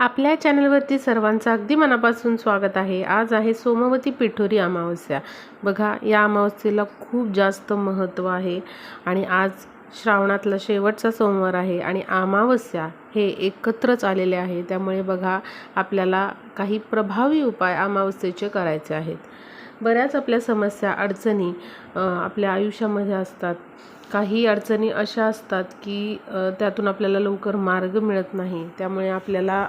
आपल्या चॅनलवरती सर्वांचं अगदी मनापासून स्वागत आहे. आज आहे सोमवती पिठोरी अमावस्या. बघा या अमावस्येला खूप जास्त महत्त्व आहे आणि आज श्रावणातला शेवटचा सोमवार आहे आणि अमावस्या हे एकत्रच आलेले आहे. त्यामुळे बघा आपल्याला काही प्रभावी उपाय अमावस्येचे करायचे आहेत. बऱ्याच आपल्या समस्या अडचणी आपल्या आयुष्यामध्ये असतात. काही अडचणी अशा असतात की त्यातून आपल्याला लवकर मार्ग मिळत नाही. त्यामुळे आपल्याला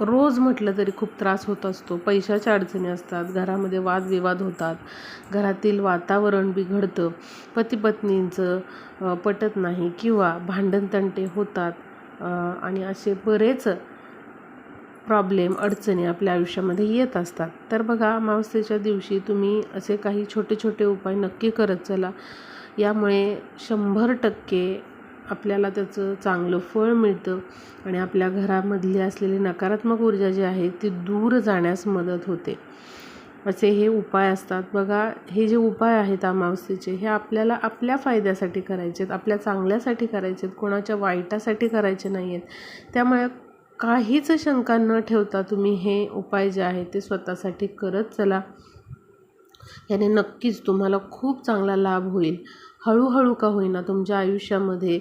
रोज म्हटलं तरी खूप त्रास होत असतो. पैशाच्या अडचणी असतात घरामध्ये वादविवाद होतात घरातील वातावरण बिघडतं पती पत्नींचं पटत नाही किंवा भांडणतंटे होतात आणि असे बरेच प्रॉब्लेम अडचणी आपल्या आयुष्यामध्ये येत असतात. तर बघा अमावस्येच्या दिवशी तुम्ही असे काही छोटे छोटे उपाय नक्की करत चला. यामुळे शंभर टक्के आपल्याला त्याचं चांगलं फळ मिळतं आणि आपल्या घरामधली असलेली नकारात्मक ऊर्जा जी आहे ती दूर जाण्यास मदत होते. असे हे उपाय असतात. बघा हे जे उपाय आहेत अमावस्येचे हे आपल्याला आपल्या फायद्यासाठी करायचे आहेत आपल्या चांगल्यासाठी करायचे आहेत कोणाच्या वाईटासाठी करायचे नाही आहेत त्यामुळे काहीच शंका न ठेवता तुम्ही हे उपाय जे आहे ते स्वतःसाठी करत चला. याने नक्कीच तुम्हाला खूप चांगला लाभ होईल. हळूहळू का होईना तुमच्या आयुष्यामध्ये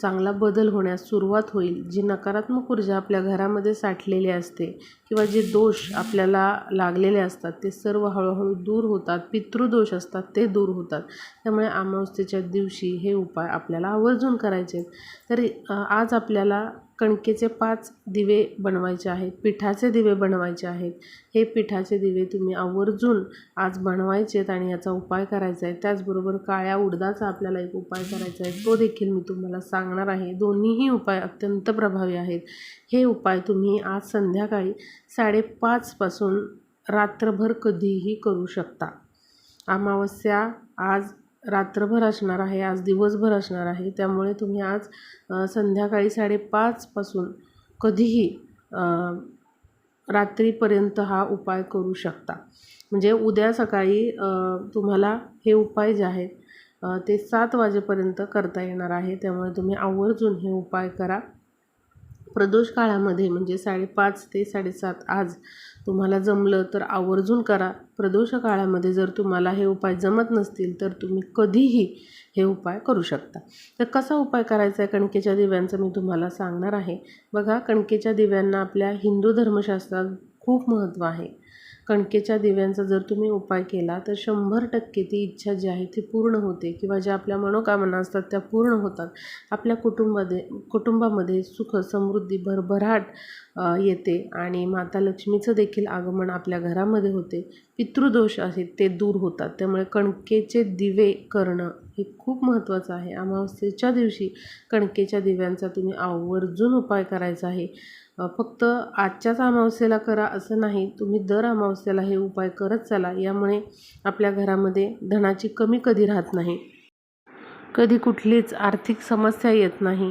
चांगला बदल होण्यास सुरुवात होईल. जी नकारात्मक ऊर्जा आपल्या घरामध्ये साठलेली असते किंवा जे दोष आपल्याला लागलेले असतात ते सर्व हळूहळू दूर होतात. पितृदोष असतात ते दूर होतात. त्यामुळे अमावस्येच्या दिवशी हे उपाय आपल्याला आवर्जून करायचे आहेत तर आज आपल्याला कणकेचे पाच दिवे बनवायचे आहेत पिठाचे दिवे बनवायचे आहेत. हे पिठाचे दिवे तुम्ही आवर्जून आज बनवायचे आहेत आणि याचा उपाय करायचा आहे. त्याचबरोबर काळ्या उडदाचा आपल्याला एक उपाय करायचा आहे. तो देखील मी तुम्हाला सांगणार आहे. दोन्हीही उपाय अत्यंत प्रभावी आहेत. हे उपाय तुम्ही आज संध्याकाळी साडेपाचपासून रात्रभर कधीही करू शकता. अमावस्या आज रात्रभर असणार आहे आज दिवसभर असणार आहे. त्यामुळे तुम्ही आज संध्याकाळी साडेपाचपासून कधीही रात्रीपर्यंत हा उपाय करू शकता. म्हणजे उद्या सकाळी तुम्हाला हे उपाय जे आहेत ते सात वाजेपर्यंत करता येणार आहे. त्यामुळे तुम्ही आवर्जून हे उपाय करा. प्रदोष काळामध्ये म्हणजे साडेपाच ते साडेसात आज तुम्हाला जमलं तर आवर्जून करा. प्रदोष काळामध्ये जर तुम्हाला हे उपाय जमत नसतील तर तुम्ही कधीही हे उपाय करू शकता. तर कसा उपाय करायचा आहे कणकेच्या दिव्यांचं मी तुम्हाला सांगणार आहे. बघा कणकेच्या दिव्यांना आपल्या हिंदू धर्मशास्त्रात खूप महत्त्व आहे. कणकेच्या दिव्यांचा जर तुम्ही उपाय केला तर शंभर टक्के ती इच्छा जी आहे ती पूर्ण होते. किंवा ज्या आपल्या मनोकामना असतात त्या पूर्ण होतात. आपल्या कुटुंबामध्ये कुटुंबामध्ये सुख समृद्धी भरभराट येते. आणि माता लक्ष्मीचं देखील आगमन आपल्या घरामध्ये होते. पितृदोष आहेत ते दूर होतात. त्यामुळे कणकेचे दिवे करणं हे खूप महत्त्वाचं आहे. अमावस्येच्या दिवशी कणकेच्या दिव्यांचा तुम्ही आवर्जून उपाय करायचा आहे. फक्त आजच्याच अमावस्येला करा असं नाही तुम्ही दर अमावस्येला हे उपाय करत चला यामुळे आपल्या घरामध्ये धनाची कमी कधी राहत नाही. कधी कुठलीच आर्थिक समस्या येत नाही.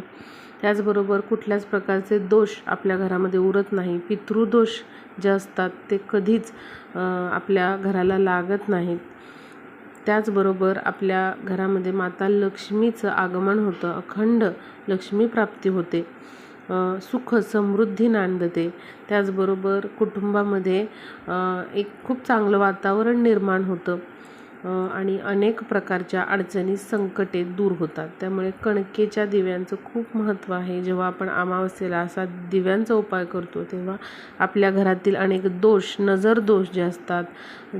त्याचबरोबर कुठल्याच प्रकारचे दोष आपल्या घरामध्ये उरत नाही. पितृदोष जे असतात ते कधीच आपल्या घराला लागत नाहीत. त्याचबरोबर आपल्या घरामध्ये माता लक्ष्मीचं आगमन होतं अखंड लक्ष्मी प्राप्ती होते. सुख समृद्धी नांदते. त्याचबरोबर कुटुंबामध्ये एक खूप चांगलं वातावरण निर्माण होतं. आणि अनेक प्रकारच्या अडचणी संकटे दूर होतात. त्यामुळे कणकेच्या दिव्यांचं खूप महत्त्व आहे. जेव्हा आपण अमावस्येला असा दिव्यांचा उपाय करतो तेव्हा आपल्या घरातील अनेक दोष नजर दोष जे असतात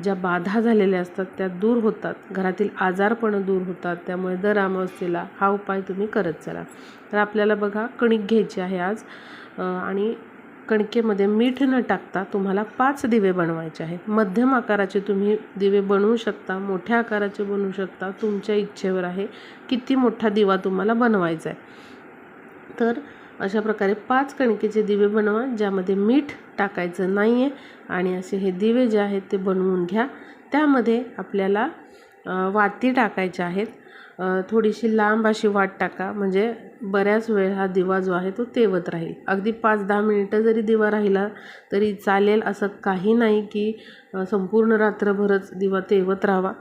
ज्या बाधा झालेल्या असतात त्या दूर होतात. घरातील आजारपणं दूर होतात. त्यामुळे दर अमावस्येला हा उपाय तुम्ही करत चला. तर आपल्याला बघा कणिक घ्यायची आहे आज. आणि कणकेमध्ये मीठ न टाकता तुम्हाला पाच दिवे बनवायचे आहेत. मध्यम आकाराचे तुम्ही दिवे बनवू शकता मोठ्या आकाराचे बनवू शकता. तुमच्या इच्छेवर आहे किती मोठा दिवा तुम्हाला बनवायचा आहे. तर अशा प्रकारे पाच कणकेचे दिवे बनवा ज्यामध्ये मीठ टाकायचं नाही आहे आणि असे हे दिवे जे आहेत ते बनवून घ्या. त्यामध्ये आपल्याला वाती टाकायच्या आहेत. थोडीशी लांब अशी वाट टाका. म्हणजे बऱ्याच वेळ हा दिवा जो आहे तो तेवत राहील. अगदी पाच दहा मिनिटं जरी दिवा राहिला तरी चालेल असं काही नाही की संपूर्ण रात्रभरच दिवा तेवत राहावा.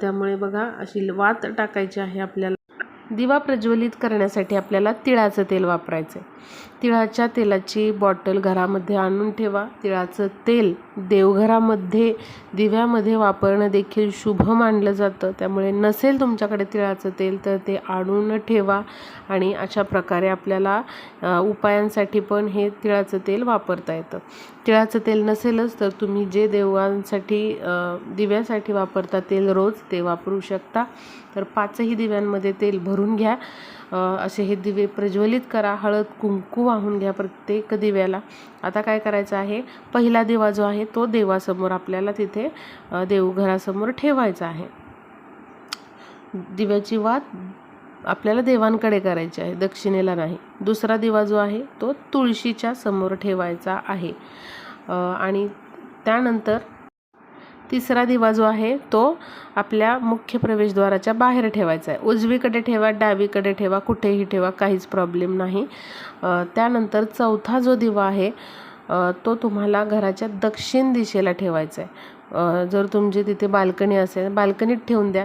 त्यामुळे बघा अशी वात टाकायची आहे आपल्याला. दिवा प्रज्वलित करण्यासाठी आपल्याला तिळाचं तेल वापरायचं आहे तिळाच्या तेलाची बॉटल घरामध्ये आणून ठेवा. तिळाचं तेल देवघरामध्ये दिव्यामध्ये वापरणं देखील शुभ मानलं जातं. त्यामुळे नसेल तुमच्याकडे तिळाचं तेल तर ते आणून ठेवा आणि अशा प्रकारे आपल्याला उपायांसाठी पण हे तिळाचं तेल वापरता येतं. तिळाचं तेल नसेलच तर तुम्ही जे देवांसाठी दिव्यासाठी वापरता तेल रोज ते वापरू शकता. तर पाचही दिव्यांमध्ये तेल भरून घ्या. असे हे दिवे प्रज्वलित करा हळद कुंकू वाहून घ्या प्रत्येक दिव्याला. आता काय करायचं आहे? पहिला दिवा जो आहे तो देवासमोर आपल्याला तिथे देवघरासमोर ठेवायचा आहे. दिव्याची वात आपल्याला देवांकडे करायची आहे दक्षिणेला नाही. दुसरा दिवा जो आहे तो तुळशीच्या समोर ठेवायचा आहे. आणि त्यानंतर तिसरा दिवा जो आहे तो आपल्या मुख्य प्रवेशद्वाराच्या बाहेर ठेवायचा आहे. उजवीकडे ठेवा डावीकडे ठेवा कुठेही ठेवा काहीच प्रॉब्लेम नाही. त्यानंतर चौथा जो दिवा आहे तो तुम्हाला घराच्या दक्षिण दिशेला ठेवायचा आहे. जर तुमची तिथे बाल्कनी असेल बाल्कनीत ठेवून द्या.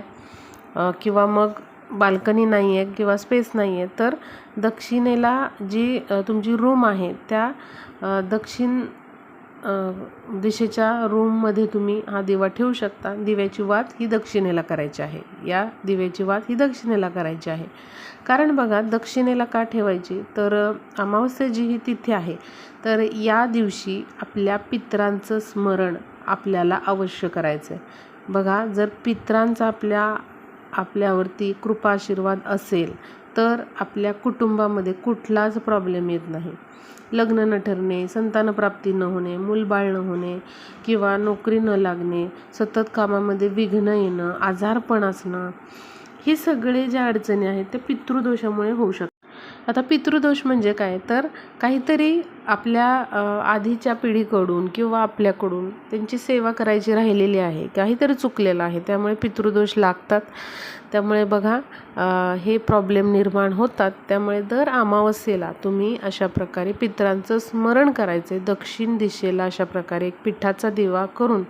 किंवा मग बाल्कनी नाही आहे किंवा स्पेस नाही आहे तर दक्षिणेला जी तुमची रूम आहे त्या दक्षिण दिशेच्या रूममध्ये तुम्ही हा दिवा ठेवू शकता. दिव्याची वात ही दक्षिणेला करायची आहे. या दिव्याची वात ही दक्षिणेला करायची आहे. कारण बघा दक्षिणेला का ठेवायची? तर अमावस्या जी ही तिथी आहे तर या दिवशी आपल्या पित्रांचं स्मरण आपल्याला अवश्य करायचं आहे बघा जर पित्रांचा आपल्या आपल्यावरती कृपा आशीर्वाद असेल तर आपल्या कुटुंबामध्ये कुठलाच प्रॉब्लेम येत नाही. लग्न न ठरणे संतानप्राप्ती न होणे मूलबाळ न होणे किंवा नोकरी न लागणे सतत कामामध्ये विघ्न येणं आजारपण असणं ही सगळे ज्या अडचणी आहेत त्या पितृदोषामुळे होऊ शकतात. आता पितृदोष म्हणजे काय? तर काहीतरी आपल्या आधीच्या पिढीकडून किंवा आपल्याकडून त्यांची सेवा करायची राहिलेली आहे. काहीतरी चुकलेलं आहे. त्यामुळे पितृदोष लागतात. त्यामुळे बघा हे प्रॉब्लेम निर्माण होतात. त्यामुळे दर अमावस्येला तुम्ही अशा प्रकारे पितरांचं स्मरण करायचं आहे दक्षिण दिशेला अशा प्रकारे एक पिठाचा दिवा करून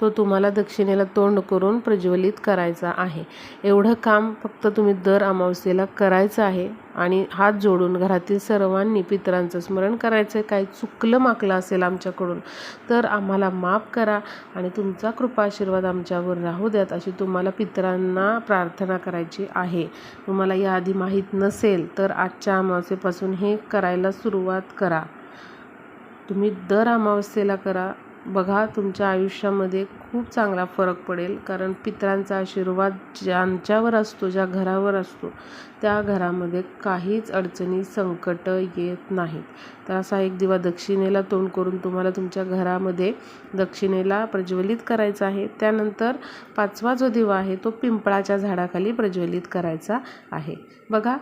तो तुम्हाला दक्षिणेला तोंड करून प्रज्वलित करायचा आहे. एवढं काम फक्त तुम्ही दर अमावस्येला करायचं आहे आणि हात जोडून घरातील सर्वांनी पितरांचं स्मरण करायचं आहे काही चुकलं माकलं असेल आमच्याकडून तर आम्हाला माफ करा आणि तुमचा कृपा आशीर्वाद आमच्यावर राहू द्यात अशी तुम्हाला पितरांना प्रार्थना करायची आहे. तुम्हाला याआधी माहीत नसेल तर आजच्या अमावस्येपासून हे करायला सुरुवात करा. तुम्ही दर अमावस्येला करा. बघा तुमच्या आयुष्यामध्ये खूप चांगला फरक पडेल. कारण पितरांचा आशीर्वाद ज्यांच्यावर असतो ज्या घरावर असतो त्या घरामध्ये काहीच अडचणी संकट येत नाहीत. तर असा एक दिवा दक्षिणेला तोंड करून तुम्हाला तुमच्या घरामध्ये दक्षिणेला प्रज्वलित करायचा आहे. त्यानंतर पाचवा जो दिवा आहे तो पिंपळाच्या झाडाखाली प्रज्वलित करायचा आहे. बघा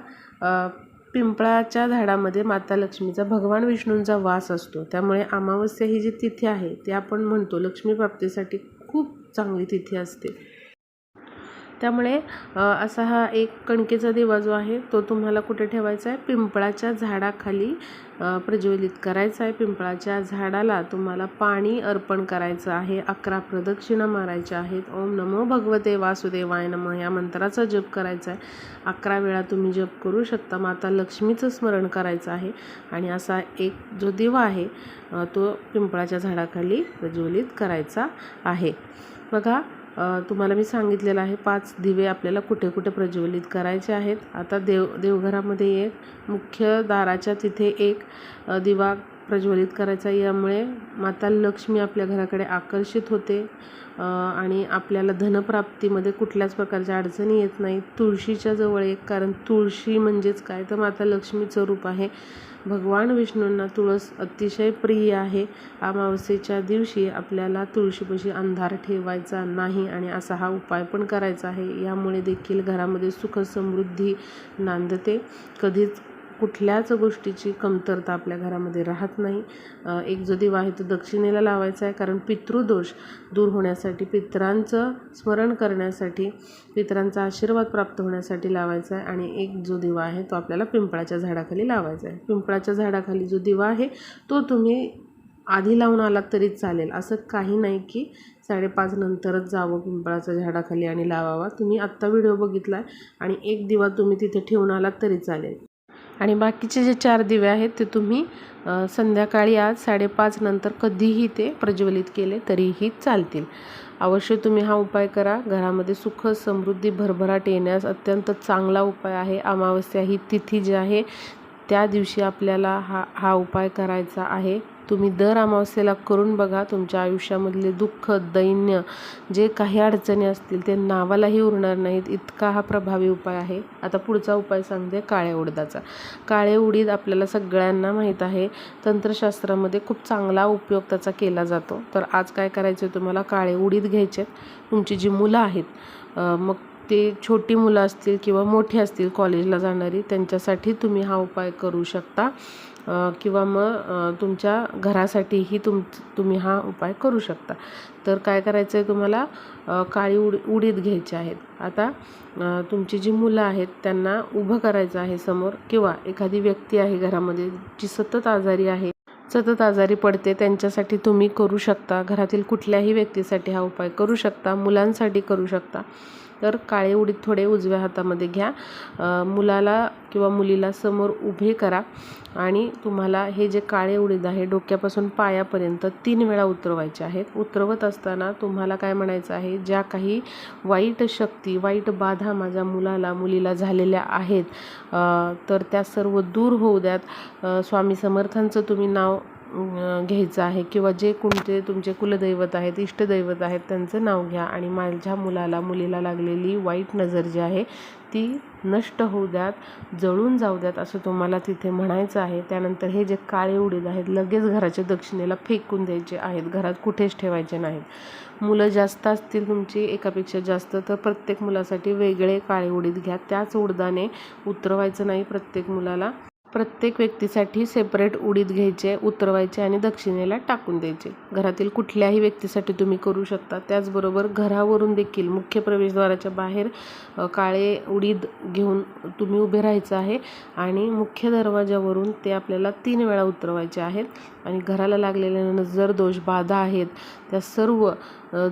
पिंपळाच्या झाडामध्ये माता लक्ष्मीचा भगवान विष्णूंचा वास असतो. त्यामुळे अमावस्या ही जी तिथी आहे ते आपण म्हणतो लक्ष्मी प्राप्तीसाठी चांगली तिथी असते. त्यामुळे असा हा एक कणकेचा दिवा जो आहे तो तुम्हाला कुठे ठेवायचा आहे? पिंपळाच्या झाडाखाली प्रज्वलित करायचा आहे. पिंपळाच्या झाडाला तुम्हाला पाणी अर्पण करायचं आहे. अकरा प्रदक्षिणा मारायच्या आहेत. ओम नमो भगवते वासुदेवाय नम या मंत्राचा जप करायचा आहे. अकरा वेळा तुम्ही जप करू शकता. माता लक्ष्मीचं स्मरण करायचं आहे. आणि असा एक जो दिवा आहे तो पिंपळाच्या झाडाखाली प्रज्वलित करायचा आहे. बघा तुम्हाला मी सांगितलेलं आहे पाच दिवे आपल्याला कुठे कुठे प्रज्वलित करायचे आहेत. आता देव देवघरामध्ये एक मुख्य दाराच्या तिथे एक दिवा प्रज्वलित करायचा. यामुळे माता लक्ष्मी आपल्या घराकडे आकर्षित होते. आणि आपल्याला धनप्राप्तीमध्ये कुठल्याच प्रकारच्या अडचणी येत नाही तुळशीच्या जवळ एक कारण तुळशी म्हणजेच काय? तर माता लक्ष्मीचं रूप आहे. भगवान विष्णूंना तुळस अतिशय प्रिय आहे. अमावस्येच्या दिवशी आपल्याला तुळशीपाशी अंधार ठेवायचा नाही आणि असा हा उपाय पण करायचा आहे. यामुळे देखील घरामध्ये सुख समृद्धी नांदते. कधीच कुठल्याच गोष्टीची कमतरता आपल्या घरामध्ये राहत नाही. एक जो दिवा आहे तो दक्षिणेला लावायचा आहे कारण पितृदोष दूर होण्यासाठी पितरांचं स्मरण करण्यासाठी पितरांचा आशीर्वाद प्राप्त होण्यासाठी लावायचा आहे. आणि एक जो दिवा आहे तो आपल्याला पिंपळाच्या झाडाखाली लावायचा आहे. पिंपळाच्या झाडाखाली जो दिवा आहे तो तुम्ही आधी लावून आलात तरी चालेल. असं काही नाही की साडेपाच नंतरच जावं पिंपळाच्या झाडाखाली आणि लावावा. तुम्ही आत्ता व्हिडिओ बघितला आहे आणि एक दिवा तुम्ही तिथे ठेवून आलात तरी चालेल. आणि बाकीचे जे चार दिवे आहेत ते तुम्ही संध्याकाळी आज साडेपाच नंतर कधीही ते प्रज्वलित केले तरीही चालतील. अवश्य तुम्ही हा उपाय करा. घरामध्ये सुख समृद्धी भरभराट येण्यास अत्यंत चांगला उपाय आहे. अमावस्या ही तिथी जी आहे त्या दिवशी आपल्याला हा हा उपाय करायचा आहे. तुम्ही दर अमावस्येला करून बघा तुमच्या आयुष्यामधले दुःख दैन्य जे काही अडचणी असतील ते नावालाही उरणार नाहीत. इतका हा प्रभावी उपाय आहे. आता पुढचा उपाय सांगते काळ्या उडदाचा काळे उडीद आपल्याला सगळ्यांना माहीत आहे. तंत्रशास्त्रामध्ये खूप चांगला उपयोग त्याचा केला जातो. तर आज काय करायचं आहे तुम्हाला? काळे उडीद घ्यायचे तुमची जी मुलं आहेत मग ते छोटी मुलं असतील किंवा मोठी असतील कॉलेजला जाणारी त्यांच्यासाठी तुम्ही हा उपाय करू शकता. किंवा मग तुमच्या घरासाठीही तुम तुम्ही हा उपाय करू शकता. तर काय करायचं आहे तुम्हाला काळी उड उडीद घ्यायचे आहेत. आता तुमची जी मुलं आहेत त्यांना उभं करायचं आहे समोर किंवा एखादी व्यक्ती आहे घरामध्ये जी सतत आजारी आहे सतत आजारी पडते त्यांच्यासाठी तुम्ही करू शकता. घरातील कुठल्याही व्यक्तीसाठी हा उपाय करू शकता मुलांसाठी करू शकता. तर काळे उडीद थोडे उजव्या हातामध्ये घ्या. मुलाला किंवा मुलीला समोर उभे करा आणि तुम्हाला हे जे काळे उडीद आहे डोक्यापासून पायापर्यंत तीन वेळा उतरवायचे आहेत. उतरवत असताना तुम्हाला काय म्हणायचं आहे? ज्या काही वाईट शक्ती वाईट बाधा माझ्या मुलाला मुलीला झालेल्या आहेत तर त्या सर्व दूर होऊ द्यात. स्वामी समर्थांचं तुम्ही नाव घ्यायचं आहे किंवा जे कोणते तुमचे कुलदैवत आहेत इष्टदैवत आहेत त्यांचं नाव घ्या. आणि माझ्या मुलाला मुलीला लागलेली वाईट नजर जी आहे ती नष्ट होऊ द्यात जळून जाऊ द्यात असं तुम्हाला तिथे म्हणायचं आहे. त्यानंतर हे जे काळे उडीद आहेत लगेच घराच्या दक्षिणेला फेकून द्यायचे आहेत. घरात कुठेच ठेवायचे नाहीत. मुलं जास्त असतील तुमची एकापेक्षा जास्त तर प्रत्येक मुलासाठी वेगळे काळे उडीद घ्या. त्याच उडदाने उतरवायचं नाही प्रत्येक मुलाला. प्रत्येक व्यक्तीसाठी सेपरेट उडीद घ्यायचे उतरवायचे आणि दक्षिणेला टाकून द्यायचे. घरातील कुठल्याही व्यक्तीसाठी तुम्ही करू शकता. त्याचबरोबर घरावरून देखील मुख्य प्रवेशद्वाराच्या बाहेर काळे उडीद घेऊन तुम्ही उभे राहायचं आहे आणि मुख्य दरवाजावरून ते आपल्याला तीन वेळा उतरवायचे आहेत. आणि घराला लागलेल्या नजर दोष बाधा आहेत त्या सर्व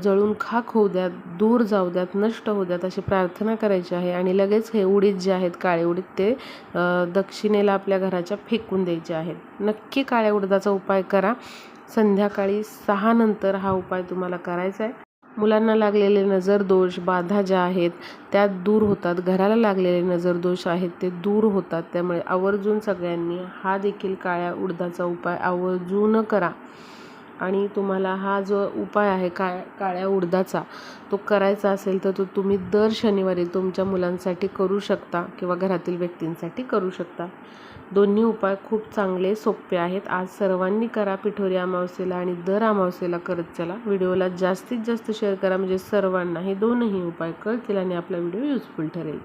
जळून खाक होऊ द्यात दूर जाऊ द्यात नष्ट होऊ द्यात अशी प्रार्थना करायची आहे आणि लगेच हे उडीद जे आहेत काळे उडीद ते दक्षिणेला आपल्या घराच्या फेकून द्यायचे आहेत. नक्की काळ्या उडदाचा उपाय करा. संध्याकाळी सहा नंतर हा उपाय तुम्हाला करायचा आहे. मुलांना लागलेले नजर दोष बाधा ज्या आहेत त्या दूर होतात. घराला लागलेले नजर दोष आहेत ते दूर होतात. त्यामुळे आवर्जून सगळ्यांनी हा देखील काळ्या उडदाचा उपाय आवर्जून करा. आणि तुम्हाला हा जो उपाय आहे का काळ्या उडदाचा तो करायचा असेल तर तो तुम्ही दर शनिवारी तुमच्या मुलांसाठी करू शकता किंवा घरातील व्यक्तींसाठी करू शकता. दोन्ही उपाय खूप चांगले सोपे आहेत. आज सर्वांनी करा पिठोरी अमावस्येला आणि दर अमावस्येला करत चला. व्हिडिओला जास्तीत जास्त शेअर करा. म्हणजे सर्वांना हे दोनही उपाय कळतील आणि आपला व्हिडिओ युजफुल ठरेल.